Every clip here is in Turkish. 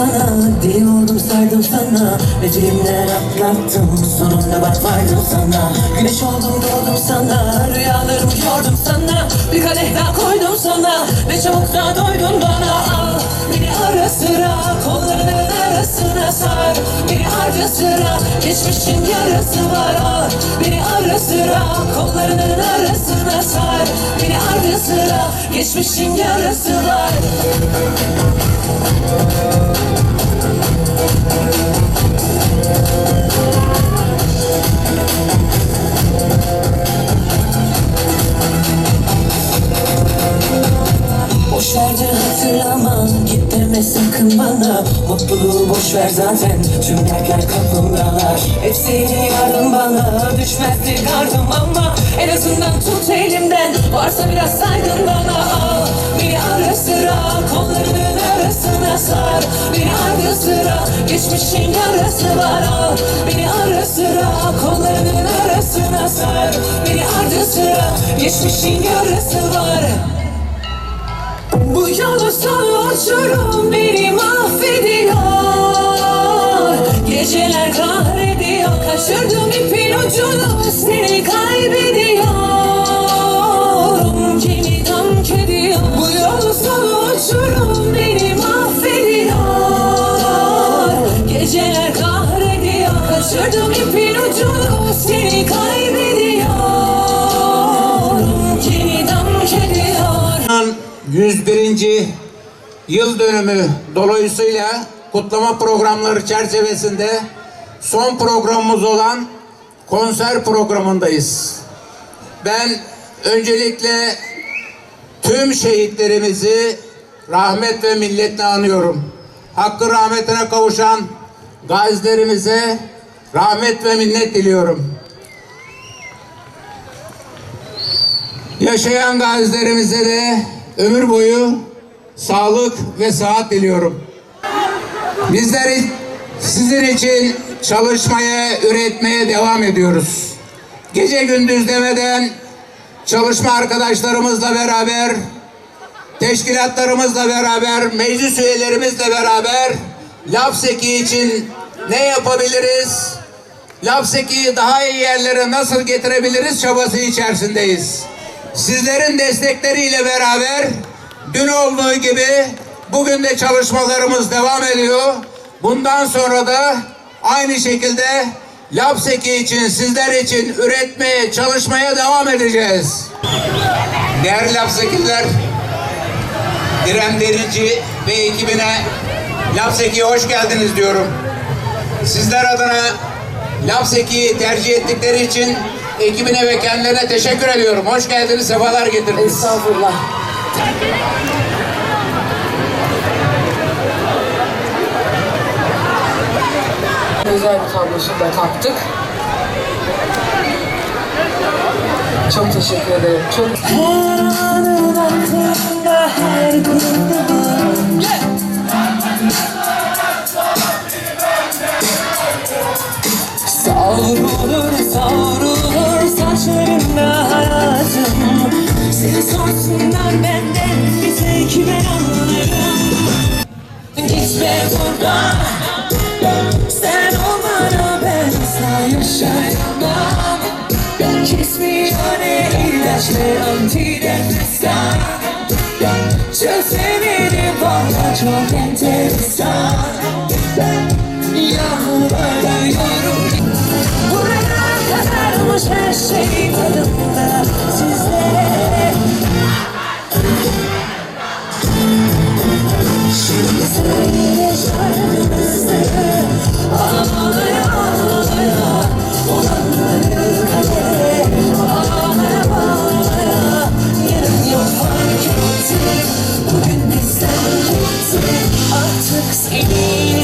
sana, deli sardım sana. Ecelimden atlattım, sonunda bak vardım sana. Güneş oldum doğdum sana, rüyalarımı yordum sana. Bir kadeh daha koydum sana, ne çabuk da doydun bana. Al beni ara sıra, kollarının arasına sar. Beni harca sıra, geçmişin yarası var. Al beni ara sıra, kollarının arasına sar sıra, geçmişin yarası var. Boş ver de hatırlama Git deme sakın bana. Mutluluğu boş ver zaten Tüm dertler kapımdalar. Hep seni yardım bana Düşmezdi gardım ama En azından tut elimden. Varsa biraz saygın bana Al. Beni ara sıra Kollarının arasına sar. Beni ara sıra Geçmişin yarası var Al. Beni ara sıra Kollarının arasına sar. Beni ara sıra Geçmişin yarası var. Bu yolu uçurum beni mahvediyor. Geceler kahrediyor Kaçırdım ipin ucunu seni kaybediyorum. Kimi dank ediyor? Bu yolu sonu uçurum beni mahvediyor. Geceler kahrediyor. Kaçırdım ipin ucunu seni kaybediyorum Kimi dank ediyor? 101. yıl dönümü dolayısıyla kutlama programları çerçevesinde son programımız olan konser programındayız. Ben öncelikle tüm şehitlerimizi rahmet ve minnetle anıyorum. Hakkı rahmetine kavuşan gazilerimize rahmet ve minnet diliyorum. Yaşayan gazilerimize de ömür boyu sağlık ve sıhhat diliyorum. Bizler sizin için çalışmaya, üretmeye devam ediyoruz. Gece gündüz demeden çalışma arkadaşlarımızla beraber, teşkilatlarımızla beraber, meclis üyelerimizle beraber Lapseki için ne yapabiliriz? Lapseki'yi daha iyi yerlere nasıl getirebiliriz çabası içerisindeyiz. Sizlerin destekleriyle beraber dün olduğu gibi bugün de çalışmalarımız devam ediyor. Bundan sonra da aynı şekilde Lapseki için, sizler için üretmeye, çalışmaya devam edeceğiz. Değerli Lapsekililer, İrem Derici ve ekibine Lapseki'ye hoş geldiniz diyorum. Sizler adına Lapseki'yi tercih ettikleri için ekibine ve kendilerine teşekkür ediyorum. Hoş geldiniz, sefalar getirdiniz. Estağfurullah. Özel bir tablosunu da taktık. Çok teşekkür ederim. Çok... Her anın aklımda her günüm. Savrulur savrulur saçlarında hayatım Seni sorsunlar benden bir tek ben anlarım Gitme buradan asla yaşayamam Kesmiyor ne ilaç ne antidepresan Çözemedim valla çok enteresan Yalvarıyorum Buraya kadarmış her şey tadımda sizlere Şimdi söyle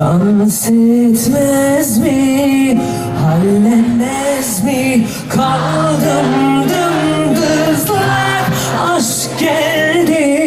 Ansetmez mi, hallenmez mi? Kaldım dımdızlar, aşk geldi.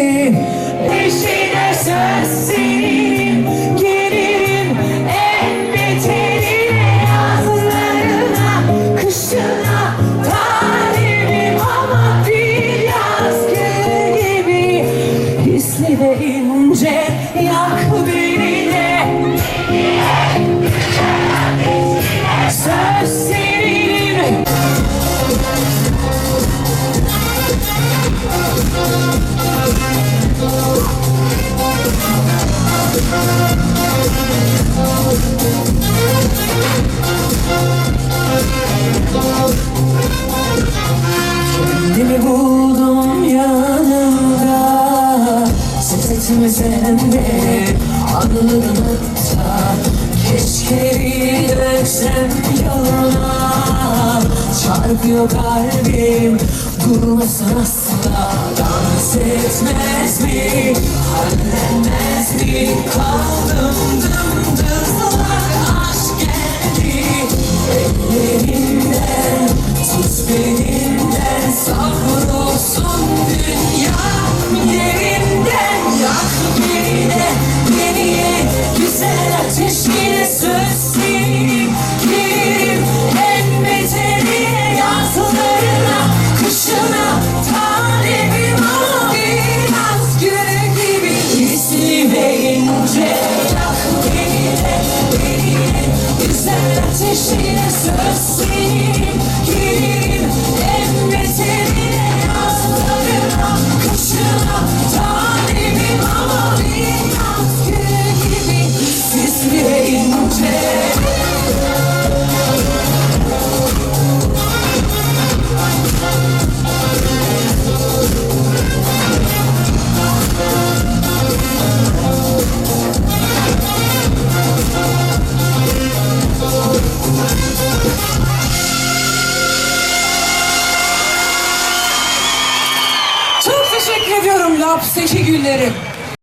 gitsem yoluna Çarpıyor kalbim durmasan asla Dans etmez mi? Hallenmez mi? Kaldım dımdızlak aşk geldi Ellerimde gülerim.